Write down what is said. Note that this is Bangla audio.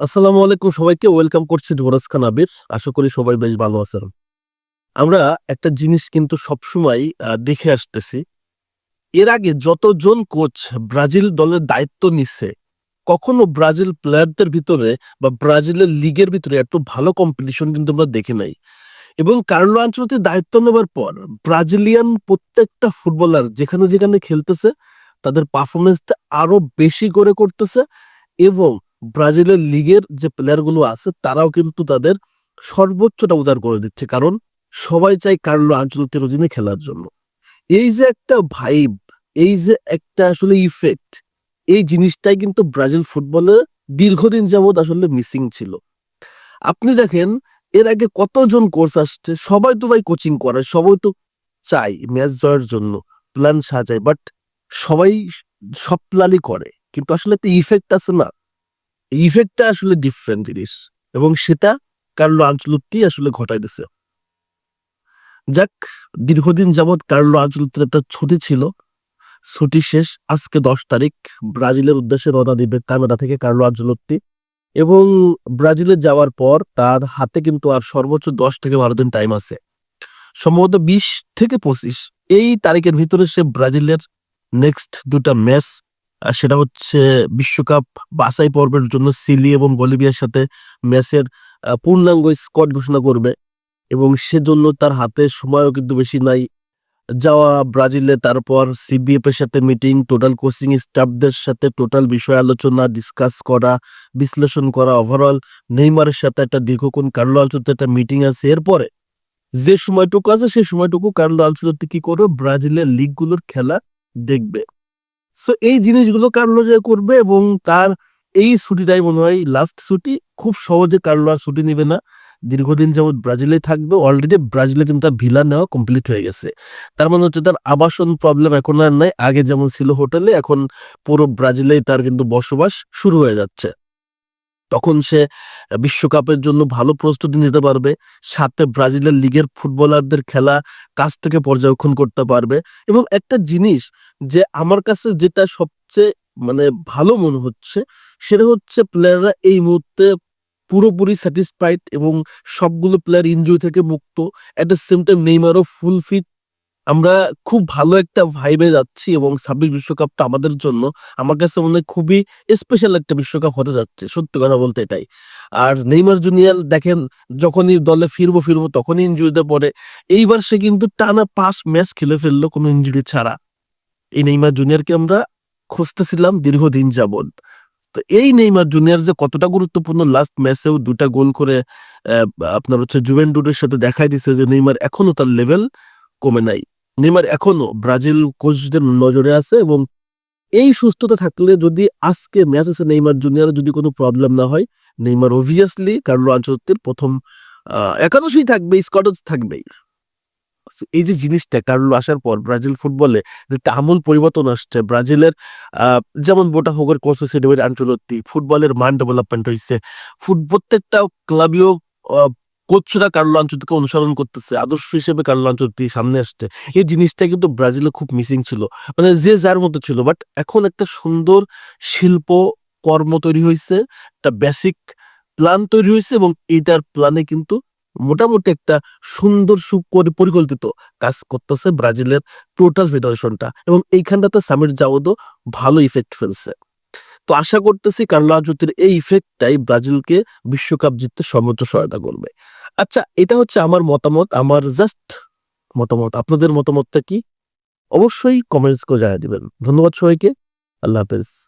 আসসালামু আলাইকুম সবাইকে, ওয়েলকাম করছি যুবরাজ খান আবির। আশা করি সবাই বেশ ভালো আছেন। আমরা একটা জিনিস কিন্তু সবসময় দেখে আসতেছি। এর আগে যতজন কোচ ব্রাজিল দলের দায়িত্ব নিচ্ছে কখনো ব্রাজিল প্লেয়ারদের ভিতরে বা ব্রাজিলের লিগের ভিতরে এত ভালো কম্পিটিশন কিন্তু আমরা দেখি নাই। এবং কার্লো আঞ্চলতির দায়িত্ব নেবার পর, ব্রাজিলিয়ান প্রত্যেকটা ফুটবলার যেখানে যেখানে খেলতেছে, তাদের পারফরমেন্সটা আরও বেশি করে করতেছে এবং ব্রাজিলের লিগের যে প্লেয়ারগুলো আছে, তারাও কিন্তু তাদের সর্বোচ্চটা উদার করে দিচ্ছে। কারণ সবাই চাই কার্লো আঞ্চলতির অধীনে খেলার জন্য। এই যে একটা ভাইব এই যে একটা আসলে ইফেক্ট এই জিনিসটাই কিন্তু ব্রাজিল ফুটবলে দীর্ঘদিন যাবৎ আসলে মিসিং ছিল। আপনি দেখেন, এর আগে কতজন কোর্স আসছে, সবাই তো ভাই কোচিং করে, সবাই তো চাই ম্যাচ জয়ের জন্য প্ল্যান সাজায় বাট সবাই সব প্ল্যানই করে। কিন্তু আসলে একটা ইফেক্ট আছে না ইফেক্টটা আসলে ডিফারেন্ট জিনিস এবং সেটা কার্লো আঞ্চলতি আসলে ঘটাই দিছে যাক, দীর্ঘদিন যাবৎ কার্লো আঞ্চলতির একটা ছুটি ছিল। ছুটি শেষ, আজকে দশ তারিখ। ব্রাজিলের উদ্দেশ্যে রওনা দিবে কানাডা থেকে কার্লো আঞ্চলতি এবং ব্রাজিলে যাওয়ার পর তার হাতে কিন্তু আর সর্বোচ্চ দশ থেকে বারো দিন টাইম আছে। সম্ভবত বিশ থেকে পঁচিশ। এই তারিখের ভিতরে সে ব্রাজিলের নেক্সট দুটা ম্যাচ সেটা হচ্ছে বিশ্বকাপ বাছাই পর্বের জন্য সিলি এবং বলিভিয়ার সাথে ম্যাচের পূর্ণাঙ্গ স্কোয়াড ঘোষণা করবে এবং সেজন্য তার হাতে সময়ও কিন্তু বেশি নাই। যাওয়া ব্রাজিলে তারপর সিবিএফ এর সাথে মিটিং, টোটাল কোচিং স্টাফদের সাথে টোটাল বিষয় আলোচনা, ডিসকাস করা, বিশ্লেষণ করা ওভারঅল নেইমারের সাথে একটা দীর্ঘক্ষণ কার্লো আলচুতে একটা মিটিং আছে। এরপরে যে সময়টুকু আছে সেই সময়টুকু কার্লো আলচুতে কি করবে? ব্রাজিলের লিগগুলোর খেলা দেখবে। সো এই জিনিসগুলো কার্লো যে করবে এবং তার এই ছুটিটাই মনে হয় লাস্ট ছুটি, খুব সহজে কার্লো আর ছুটি নেবে না। দীর্ঘদিন যেমন ব্রাজিলে থাকবে অলরেডি ব্রাজিলে কিন্তু তার ভিলা নেওয়া কমপ্লিট হয়ে গেছে। তার মানে হচ্ছে তার আবাসন প্রবলেম এখন আর নাই, আগে যেমন ছিল হোটেলে এখন পুরো ব্রাজিলেই তার কিন্তু বসবাস শুরু হয়ে যাচ্ছে। তখন সে বিশ্বকাপের জন্য ভালো প্রস্তুতি নিতে পারবে, সাথে ব্রাজিলের লিগের ফুটবলারদের খেলা কাছ থেকে পর্যবেক্ষণ করতে পারবে এবং একটা জিনিস যে আমার কাছে যেটা সবচেয়ে মানে ভালো মনে হচ্ছে, সেটা হচ্ছে প্লেয়াররা এই মুহূর্তে পুরোপুরি স্যাটিসফাইড এবং সবগুলো প্লেয়ার ইনজুরি থেকে মুক্ত এট দ্য সেম টাইম নেইমারও ফুল ফিট আমরা খুব ভালো একটা ভাইবে যাচ্ছি এবং ছাব্বিশ বিশ্বকাপটা আমাদের জন্য আমার কাছে মনে হয় খুবই স্পেশাল একটা বিশ্বকাপ হতে যাচ্ছে, সত্যি কথা বলতে এটাই। আর নেইমার জুনিয়র দেখেন যখনই দলে ফিরবো ফিরবো তখনই ইঞ্জুরিতে পড়ে, এইবার সে কিন্তু টানা পাঁচ ম্যাচ খেলে ফেলল কোনো ইঞ্জুরি ছাড়া। এই নেইমার জুনিয়রকে আমরা খুঁজতেছিলাম দীর্ঘদিন যাবৎ। তো এই নেইমার জুনিয়র যে কতটা গুরুত্বপূর্ণ লাস্ট ম্যাচেও দুটা গোল করে আপনার হচ্ছে জুভেন্টুটের সাথে দেখাই দিছে যে নেইমার এখনও তার লেভেল কমে নাই। নেইমার এখনও ব্রাজিল কোচদের নজরে আছে এবং এই সুস্থতা থাকলে যদি আজকে ম্যাচ আছে নেইমার জুনিয়র যদি কোনো প্রবলেম না হয়, নেইমার অবভিয়াসলি কার্লো আঞ্চলতির প্রথম একাদশই থাকবে স্কোয়াডও থাকবেই। এই যে জিনিসটা কার্লো আসার পর ব্রাজিল ফুটবলে যে আমূল পরিবর্তন আসছে, ব্রাজিলের যেমন বোটা হোগের কোচ হয়েছে ডেভিড আঞ্চলতি ফুটবলের মান ডেভেলপমেন্ট হয়েছে। ফুট, প্রত্যেকটা ক্লাবীয় কোচরা কার্লো আঞ্চলতিকে অনুসরণ করতেছে, আদর্শ হিসেবে কার্লো আঞ্চলতি সামনে আসছে। এই জিনিসটা কিন্তু ব্রাজিলে খুব মিসিং ছিল। মানে যে যার মতো ছিল বাট এখন একটা সুন্দর শিল্প কর্ম তৈরি হয়েছে একটা বেসিক প্ল্যান তৈরি হয়েছে এবং এইটার প্ল্যানে কিন্তু মোটামুটি একটা সুন্দর পরিকল্পিত কাজ করতেছে ব্রাজিলের টোটাল ফেডারেশনটা এবং এইখানটাতে সামির জাওদও ভালো ইফেক্ট ফেলছে। তো আশা করতেছি কার্লো আঞ্চলতির এই ইফেক্টটাই ব্রাজিলকে বিশ্বকাপ জিততে সর্বোচ্চ সহায়তা করবে। আচ্ছা এটা হচ্ছে আমার মতামত, আমার জাস্ট মতামত। আপনাদের মতামতটা কি? অবশ্যই কমেন্টস করে জানিয়ে দেবেন। ধন্যবাদ সবাইকে। আল্লাহ হাফেজ।